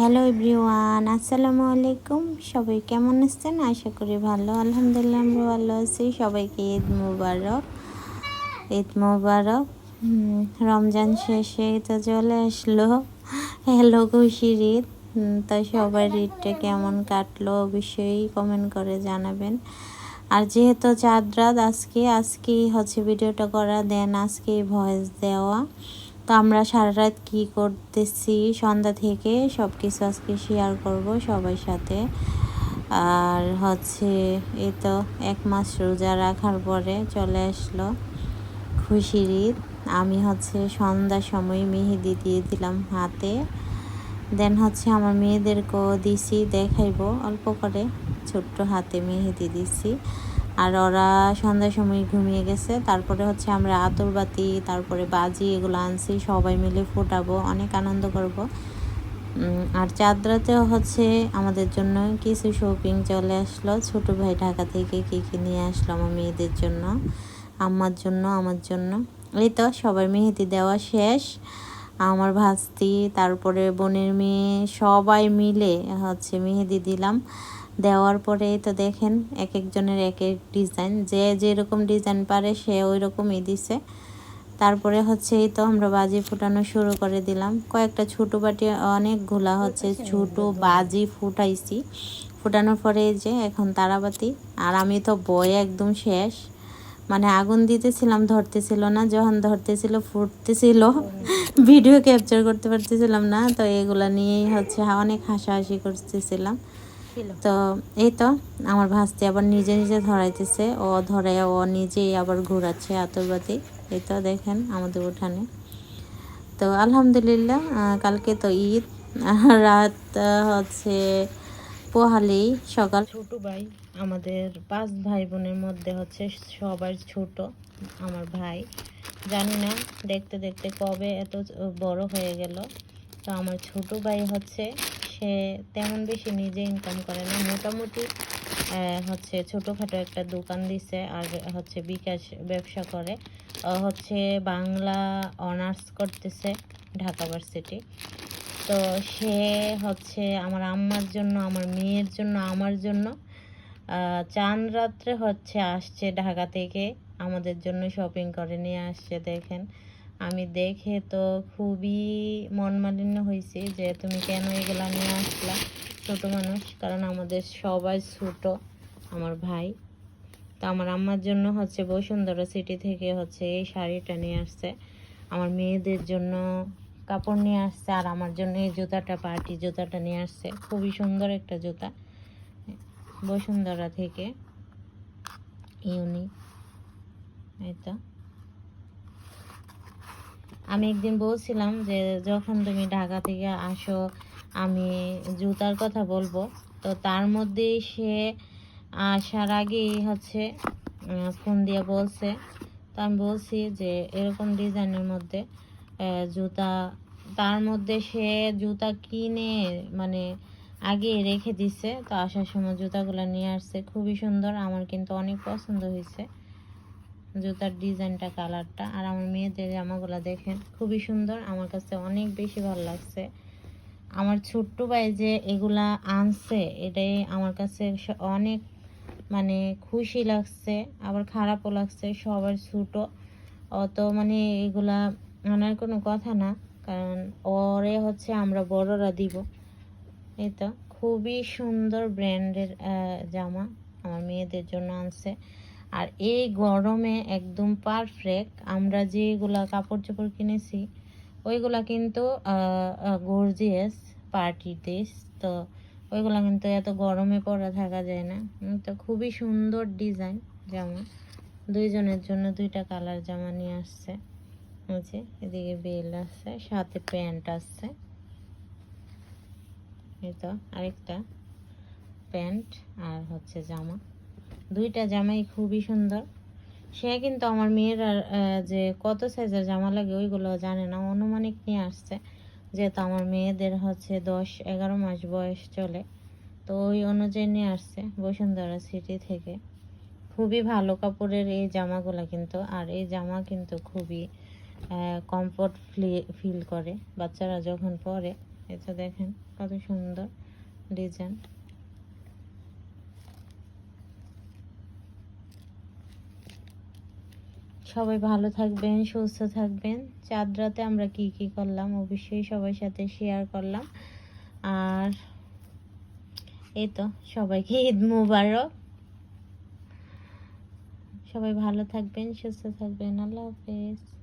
Hello everyone, আসসালামু আলাইকুম। সবাই কেমন আছেন? আশা করি ভালো, আলহামদুলিল্লাহ আমরা ভালো আছি। সবাইকে ঈদ মুবারক ঈদ মুবারক। রমজান শেষে তো চলে আসলো। হ্যালো খুশির ঈদ। তো সবার ঈদটা কেমন কাটলো অবশ্যই কমেন্ট করে জানাবেন। আর যেহেতু চাঁদ রাত, আজকে, আজকেই হচ্ছে ভিডিওটা করা দেন আজকেই ভয়েস দেওয়া। তো আমরা সারা রাত কী করতেছি? সন্ধ্যা থেকে সব কিছু আজকে শেয়ার করব সবার সাথে। আর হচ্ছে এই তো এক মাস রোজা রাখার পরে চলে আসলো খুশির ঈদ। আমি হচ্ছে সন্ধ্যার সময় মেহেদি দিয়ে দিলাম হাতে। দেন হচ্ছে আমার মেয়েদেরকেও দিছি, দেখাইবো। অল্প করে ছোট্ট হাতে মেহেদি দিছি। আর ওরা সন্ধ্যার সময় ঘুমিয়ে গেছে। তারপরে হচ্ছে আমরা আতরবাতি, তারপরে বাজি এগুলো আনছি, সবাই মিলে ফোটাবো, অনেক আনন্দ করব। আর চাঁদরাতেও হচ্ছে আমাদের জন্য কিছু শপিং চলে আসলো। ছোট ভাই ঢাকা থেকে কী কী নিয়ে আসলো আমার মেয়েদের জন্য আমার জন্য আমার জন্য। এই তো সবার মেহেদি দেওয়া শেষ। আমার ভাস্তি, তারপরে বোনের মেয়ে, সবাই মিলে হচ্ছে মেহেদি দিলাম। দেওয়ার পরে তো দেখেন এক একজনের এক এক ডিজাইন। যে যেরকম ডিজাইন পারে সে ওই রকমই দিছে। তারপরে হচ্ছে এই তো আমরা বাজি ফুটানো শুরু করে দিলাম। কয়েকটা ছোটো বাটি, অনেকগুলা হচ্ছে ছোট বাজি ফুটাইছি। ফুটানোর পরে যে এখন তারাবাতি। আর আমি তো বয়ে একদম শেষ। মানে আগুন দিতেছিলাম, ধরতেছিল না। যখন ধরতেছিল, ফুটতেছিল। ভিডিও ক্যাপচার করতে পারতেছিলাম না। তো এগুলা নিয়েই হচ্ছে অনেক হাসাহাসি করতেছিলাম। তো এই তো আমার ভাস্তি আবার নিজে নিজে ধরাইতেছে। ও ধরে ও নিজেই আবার ঘোরাচ্ছে আতরবাতি। এই তো দেখেন আমাদের উঠানে। তো আলহামদুলিল্লাহ কালকে তো ঈদ। রাত হচ্ছে পোহালি সকাল। ছোট ভাই আমাদের পাঁচ ভাই বোনের মধ্যে হচ্ছে সবার ছোট আমার ভাই। জানি না দেখতে দেখতে কবে এত বড় হয়ে গেল। তো আমার ছোট ভাই হচ্ছে সে তেমন বেশি নিজে ইনকাম করে না। মোটামুটি হচ্ছে ছোটোখাটো একটা দোকান দিছে আর হচ্ছে বিকাশ ব্যবসা করে। হচ্ছে বাংলা অনার্স করতেছে ঢাকা ভার্সিটি। তো সে হচ্ছে আমার আম্মার জন্য, আমার মেয়ের জন্য, আমার জন্য চাঁদ রাত্রে হচ্ছে আসছে ঢাকা থেকে। আমাদের জন্য শপিং করে নিয়ে আসছে, দেখেন। আমি দেখে তো খুবই মন মালিন্য হয়েছি যে তুমি কেন এগুলা নিয়ে আসলা? ছোটো মানুষ, কারণ আমাদের সবাই ছোট, আমার ভাই। তো আমার আম্মার জন্য হচ্ছে বসুন্ধরা সিটি থেকে হচ্ছে এই শাড়িটা নিয়ে আসছে। আমার মেয়েদের জন্য কাপড় নিয়ে আসছে, আর আমার জন্য এই জুতাটা, পার্টি জুতাটা নিয়ে আসছে। খুবই সুন্দর একটা জুতা, বসুন্ধরা থেকে ইউনি এই তো। আমি একদিন বলছিলাম যে, যখন তুমি ঢাকা থেকে আসো, আমি জুতার কথা বলব। তো তার মধ্যেই সে আসার আগেই হচ্ছে ফোন দিয়ে বলছে। তো আমি বলছি যে, এরকম ডিজাইনের মধ্যে জুতা, তার মধ্যে সে জুতা কিনে মানে আগে রেখে দিছে। তো আসার সময় জুতাগুলো নিয়ে আসছে। খুবই সুন্দর, আমার কিন্তু অনেক পছন্দ হয়েছে। জুতার ডিজাইনটা, কালারটা। আর আমার মেয়েদের জামাগুলো দেখেন, খুবই সুন্দর। আমার কাছে অনেক বেশি ভালো লাগছে। আমার ছোট্ট ভাই যে এগুলা আনছে, এটাই আমার কাছে অনেক মানে খুশি লাগছে, আবার খারাপও লাগছে, সবার ছোটো। অত মানে এগুলা আনার কোনো কথা না, কারণ ওরে হচ্ছে আমরা বড়রা দিব। এই তো, খুবই সুন্দর ব্র্যান্ডের জামা আমার মেয়েদের জন্য আনছে। আর এই গরমে একদম পারফেক্ট আমরা যেগুলা কাপড় চোপড় কিনেছি, ওইগুলা কিন্তু গর্জিয়াস পার্টি ড্রেস তো ওইগুলা কিন্তু এত গরমে পরা থাকা যায় না। তো খুবই সুন্দর ডিজাইন জামা। দুইজনের জন্য দুইটা কালার জামা নিয়ে আসছে। যে এদিকে বেল আছে, সাথে প্যান্ট আসছে এই তো আরেকটা প্যান্ট আর হচ্ছে জামা। দুইটা জামাই খুবই সুন্দর। সে কিন্তু আমার মেয়ের যে কত সাইজের জামা লাগে ওইগুলো জানে না। অনুমানিক নিয়ে আসছে যেহেতু আমার মেয়েদের হচ্ছে দশ এগারো মাস বয়স চলে। তো ওই অনুযায়ী নিয়ে আসছে বসুন্ধরা সিটি থেকে। খুবই ভালো কাপড়ের এই জামাগুলো কিন্তু। আর এই জামা কিন্তু খুবই কমফোর্ট ফিল করে। বাচ্চারা যখন পরে এটা দেখেন কত সুন্দর ডিজাইন সবাই ভালো থাকবেন, সুস্থ থাকবেন। চাঁদ রাতে আমরা কি কি করলাম অবশ্যই সবার সাথে শেয়ার করলাম। আর এই তো, সবাইকে ঈদ মুবারক। সবাই ভালো থাকবেন, সুস্থ থাকবেন। আল্লাহ হাফেজ।